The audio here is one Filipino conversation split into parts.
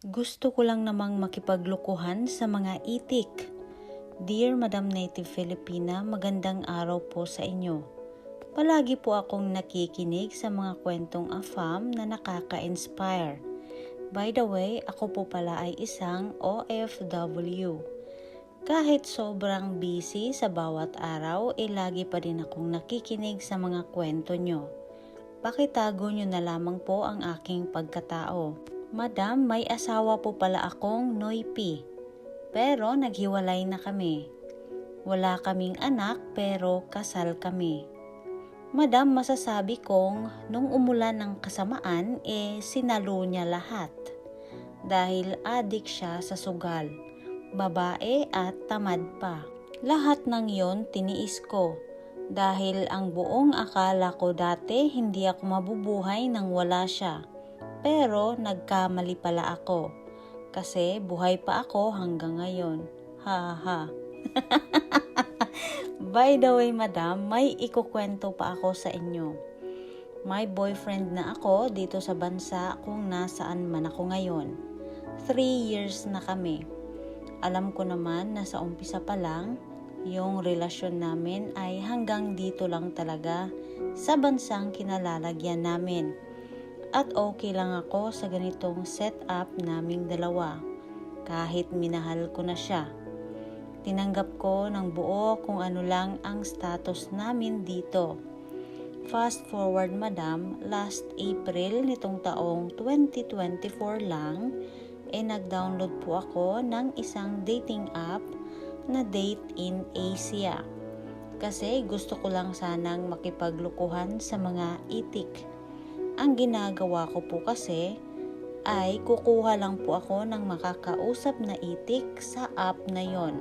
Gusto ko lang namang makipaglukuhan sa mga itik. Dear Madam Native Filipina, magandang araw po sa inyo. Palagi po akong nakikinig sa mga kwentong afam na nakaka-inspire. By the way, ako po pala ay isang OFW. Kahit sobrang busy sa bawat araw, eh lagi pa din akong nakikinig sa mga kwento nyo. Pakitago nyo na lamang po ang aking pagkatao. Madam, may asawa po pala akong Noipi. Pero naghiwalay na kami. Wala kaming anak pero kasal kami. Madam, masasabi kong nung umulan ng kasamaan, eh sinalo niya lahat. Dahil adik siya sa sugal, babae at tamad pa. Lahat ng yon tiniis ko. Dahil ang buong akala ko dati hindi ako mabubuhay nang wala siya. Pero nagkamali pala ako. Kasi buhay pa ako hanggang ngayon. Ha ha. By the way, madam, may ikukwento pa ako sa inyo. May boyfriend na ako dito sa bansa kung nasaan man ako ngayon. Three years na kami. Alam ko naman na sa umpisa pa lang, yung relasyon namin ay hanggang dito lang talaga sa bansang kinalalagyan namin. At okay lang ako sa ganitong setup naming dalawa. Kahit minahal ko na siya. Tinanggap ko ng buo kung ano lang ang status namin dito. Fast forward madam, last April nitong taong 2024 lang, eh nag-download po ako ng isang dating app na Date in Asia. Kasi gusto ko lang sanang makipaglukuhan sa mga itik. Ang ginagawa ko po kasi ay kukuha lang po ako ng makakausap na itik sa app na yon.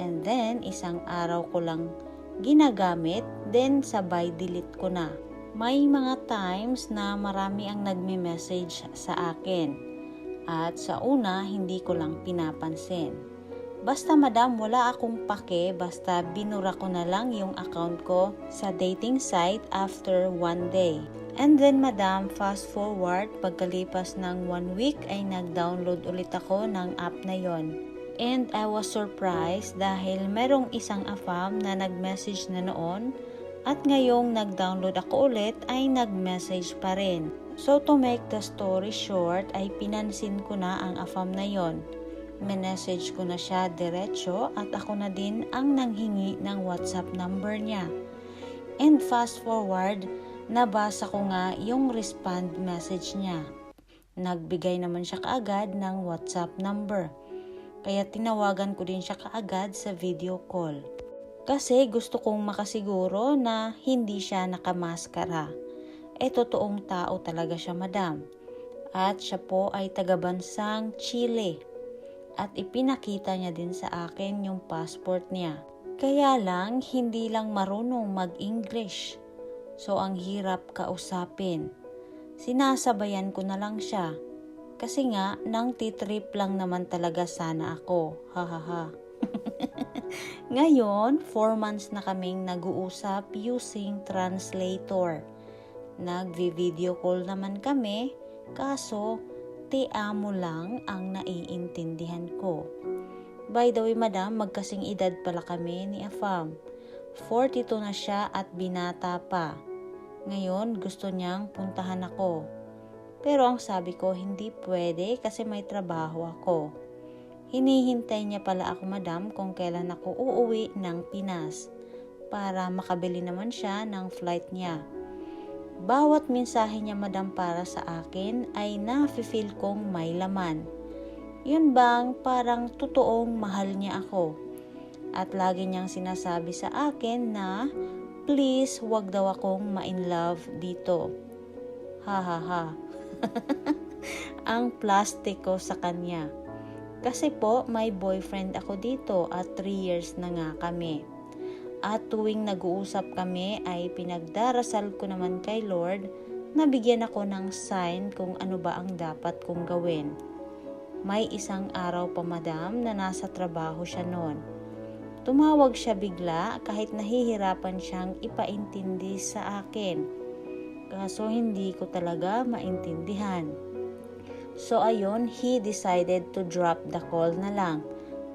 And then, isang araw ko lang ginagamit, then sabay delete ko na. May mga times na marami ang nagme-message sa akin. At sa una, hindi ko lang pinapansin. Basta madam, wala akong pake, basta binura ko na lang yung account ko sa dating site after one day. And then madam, fast forward, pagkalipas ng one week ay nag-download ulit ako ng app na yon. And I was surprised dahil merong isang afam na nag-message na noon at ngayong nag-download ako ulit ay nag-message pa rin. So to make the story short ay pinansin ko na ang afam na yon. Minessage ko na siya diretso at ako na din ang nanghingi ng WhatsApp number niya. And fast forward, nabasa ko nga yung respond message niya. Nagbigay naman siya kaagad ng WhatsApp number. Kaya tinawagan ko din siya kaagad sa video call. Kasi gusto kong makasiguro na hindi siya nakamaskara. E totoong tao talaga siya madam. At siya po ay tagabansang Chile. At ipinakita niya din sa akin yung passport niya. Kaya lang, hindi lang marunong mag-English. So ang hirap kausapin. Sinasabayan ko na lang siya kasi nga, nang titrip lang naman talaga sana ako. Ha ha ha. Ngayon, 4 months na kaming nag-uusap using translator. Nagvi-video call naman kami, kaso te amo lang ang naiintindihan ko. By the way, madam, magkasing edad pala kami ni Afam. 42 na siya at binata pa. Ngayon, gusto niyang puntahan ako. Pero ang sabi ko, hindi pwede kasi may trabaho ako. Hinihintay niya pala ako madam kung kailan ako uuwi ng Pinas para makabili naman siya ng flight niya. Bawat mensahe niya madam para sa akin ay nafe-feel kong may laman. Yun bang parang totoong mahal niya ako. At lagi niyang sinasabi sa akin na please wag daw akong ma-in love dito. Ha ha ha. ang plastiko sa kanya. Kasi po, may boyfriend ako dito at 3 years na nga kami. At tuwing nag-uusap kami ay pinagdarasal ko naman kay Lord na bigyan ako ng sign kung ano ba ang dapat kong gawin. May isang araw pa madam na nasa trabaho siya noon. Tumawag siya bigla kahit nahihirapan siyang ipaintindi sa akin Kaso hindi ko talaga maintindihan. So ayun, he decided to drop the call na lang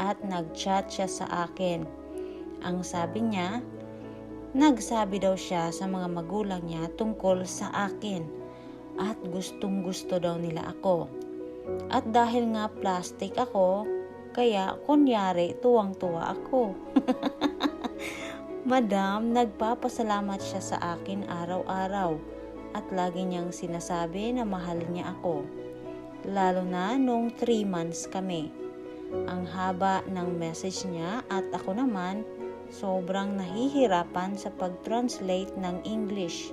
at nag-chat siya sa akin. Ang sabi niya, nagsabi daw siya sa mga magulang niya tungkol sa akin at gustong gusto daw nila ako. At dahil nga plastic ako, kaya kunyari tuwang-tuwa ako. Madam, nagpapasalamat siya sa akin araw-araw at lagi niyang sinasabi na mahal niya ako. Lalo na nung 3 months kami. Ang haba ng message niya at ako naman sobrang nahihirapan sa pag-translate ng English.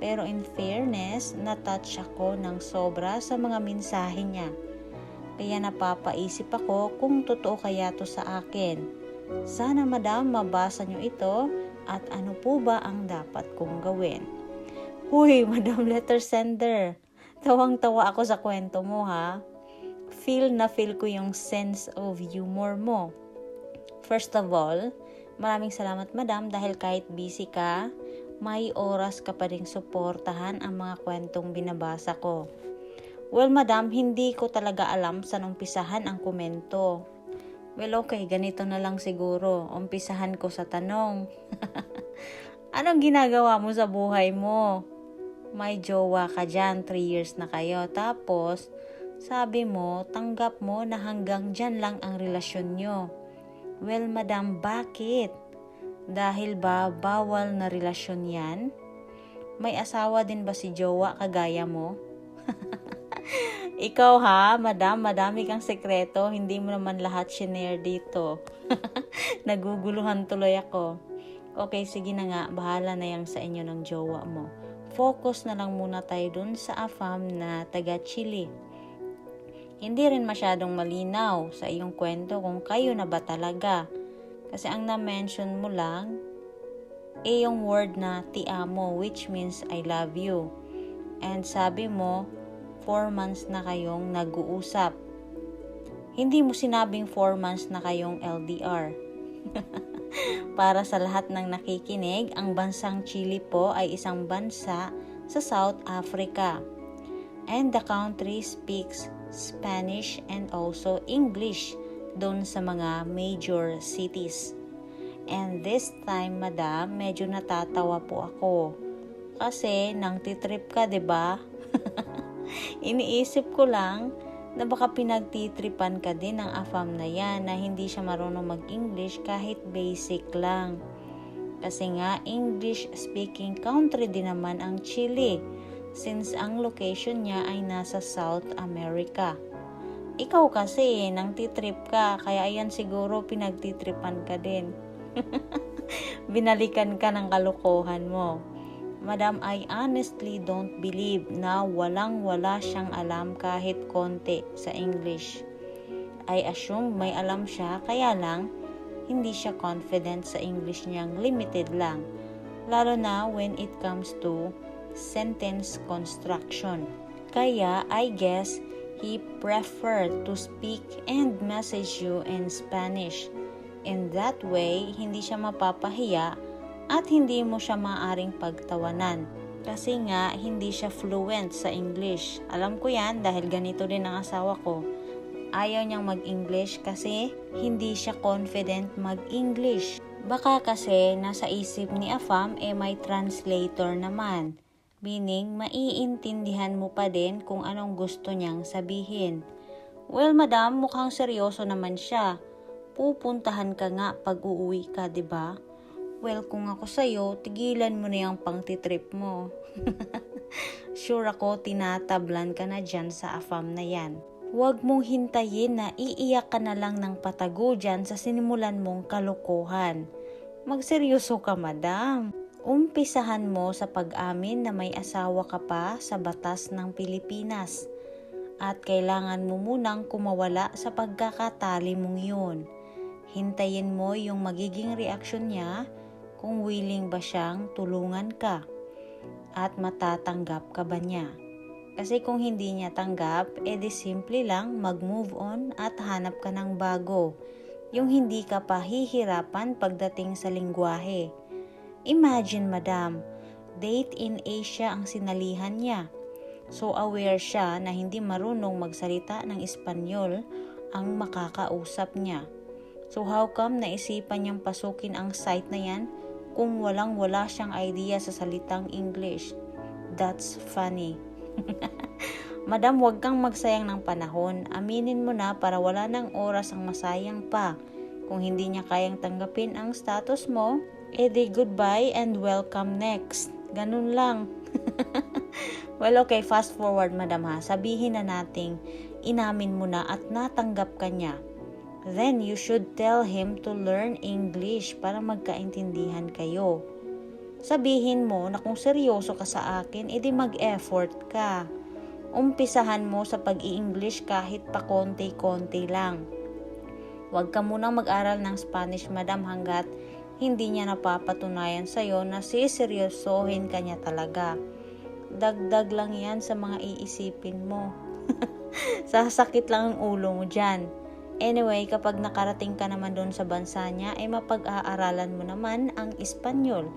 Pero in fairness, natouch ako ng sobra sa mga mensahe niya. Kaya napapaisip ako kung totoo kaya to sa akin sana madam mabasa nyo ito at ano po ba ang dapat kong gawin. Huy, madam letter sender. Tawang-tawa ako sa kwento mo ha. Feel na feel ko yung sense of humor mo. First of all, maraming salamat madam dahil kahit busy ka, may oras ka pa rin suportahan ang mga kwentong binabasa ko. Well, madam, hindi ko talaga alam sa umpisahan ang komento. Well, okay, ganito na lang siguro. Umpisahan ko sa tanong. Anong ginagawa mo sa buhay mo? May jowa ka dyan, 3 years na kayo. Tapos, sabi mo, tanggap mo na hanggang dyan lang ang relasyon nyo. Well, madam, bakit? Dahil ba bawal na relasyon yan? May asawa din ba si jowa kagaya mo? Ikaw ha, madam, madami kang sekreto. Hindi mo naman lahat shinare dito. Naguguluhan tuloy ako. Okay, sige na nga. Bahala na yang sa inyo ng jowa mo. Focus na lang muna tayo dun sa afam na taga Chile. Hindi rin masyadong malinaw sa iyong kwento kung kayo na ba talaga. Kasi ang na-mention mo lang, eh yung word na ti amo, which means I love you. And sabi mo, 4 months na kayong nag-uusap. Hindi mo sinabing 4 months na kayong LDR. Para sa lahat ng nakikinig, ang bansang Chile po ay isang bansa sa South Africa. And the country speaks Spanish and also English doon sa mga major cities. And this time, madam, medyo natatawa po ako. Kasi nang titrip ka, 'di ba? Iniisip ko lang na baka pinagtitripan ka din ng afam na yan na hindi siya marunong mag-English kahit basic lang. Kasi nga, English speaking country din naman ang Chile since ang location niya ay nasa South America. Ikaw kasi, nang titrip ka, kaya ayan siguro pinagtitripan ka din. Binalikan ka ng kalokohan mo. Madam, I honestly don't believe na walang-wala siyang alam kahit konti sa English. I assume may alam siya, kaya lang, hindi siya confident sa English niyang limited lang, lalo na when it comes to sentence construction. Kaya, I guess, he preferred to speak and message you in Spanish. In that way, hindi siya mapapahiya at hindi mo siya maaring pagtawanan. Kasi nga, hindi siya fluent sa English. Alam ko yan dahil ganito din ang asawa ko. Ayaw niyang mag-English kasi hindi siya confident mag-English. Baka kasi nasa isip ni Afam eh may translator naman. Meaning, maiintindihan mo pa din kung anong gusto niyang sabihin. Well, madam, mukhang seryoso naman siya. Pupuntahan ka nga pag uuwi ka, 'di ba? Well, kung ako sa'yo, tigilan mo na yung pangtitrip mo. sure ako, tinatablan ka na dyan sa afam na yan. Huwag mong hintayin na iiyak ka na lang ng patago dyan sa sinimulan mong kalokohan. Magseryoso ka, madam. Umpisahan mo sa pag-amin na may asawa ka pa sa batas ng Pilipinas. At kailangan mo munang kumawala sa pagkakatali mong yun. Hintayin mo yung magiging reaksyon niya kung willing ba siyang tulungan ka at matatanggap ka ba niya. Kasi kung hindi niya tanggap, edi simple lang mag-move on at hanap ka ng bago. Yung hindi ka pa hihirapan pagdating sa lingwahe. Imagine, madam, date in Asia ang sinalihan niya. So aware siya na hindi marunong magsalita ng Espanyol ang makakausap niya. So how come naisipan niyang pasukin ang site na yan kung walang wala siyang idea sa salitang English? That's funny. Madam, huwag kang magsayang ng panahon. Aminin mo na para wala ng oras ang masayang pa. Kung hindi niya kayang tanggapin ang status mo, edi goodbye and welcome next. Ganun lang. well, okay, fast forward, madam ha. Sabihin na nating inamin mo na at natanggap ka niya. Then you should tell him to learn English para magkaintindihan kayo. Sabihin mo na kung seryoso ka sa akin, edi mag-effort ka. Umpisahan mo sa pag-i-English kahit pa konti-konti lang. Huwag ka munang mag-aral ng Spanish, madam, hanggat hindi niya napapatunayan sa'yo na siseryosohin ka niya talaga. Dagdag lang yan sa mga iisipin mo. Sasakit lang ang ulo mo dyan. Anyway, kapag nakarating ka naman doon sa bansa niya, ay mapag-aaralan mo naman ang Espanyol.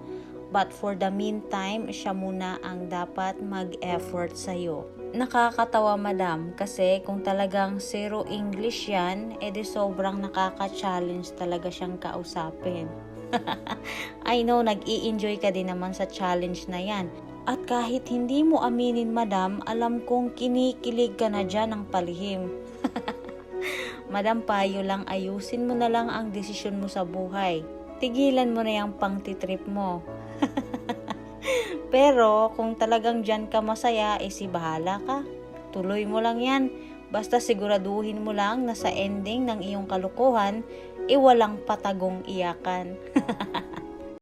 But for the meantime, siya muna ang dapat mag-effort sa'yo. Nakakatawa madam kasi kung talagang zero English yan, edi sobrang nakaka-challenge talaga siyang kausapin. I know nag-i-enjoy ka din naman sa challenge na yan. At kahit hindi mo aminin madam, alam kong kinikilig ka na dyan ng palihim. Madam, payo lang ayusin mo na lang ang desisyon mo sa buhay. Tigilan mo na yung pangtitrip mo. Pero kung talagang dyan ka masaya, eh si bahala ka. Tuloy mo lang yan. Basta siguraduhin mo lang na sa ending ng iyong kalukuhan, iwalang patagong iyakan.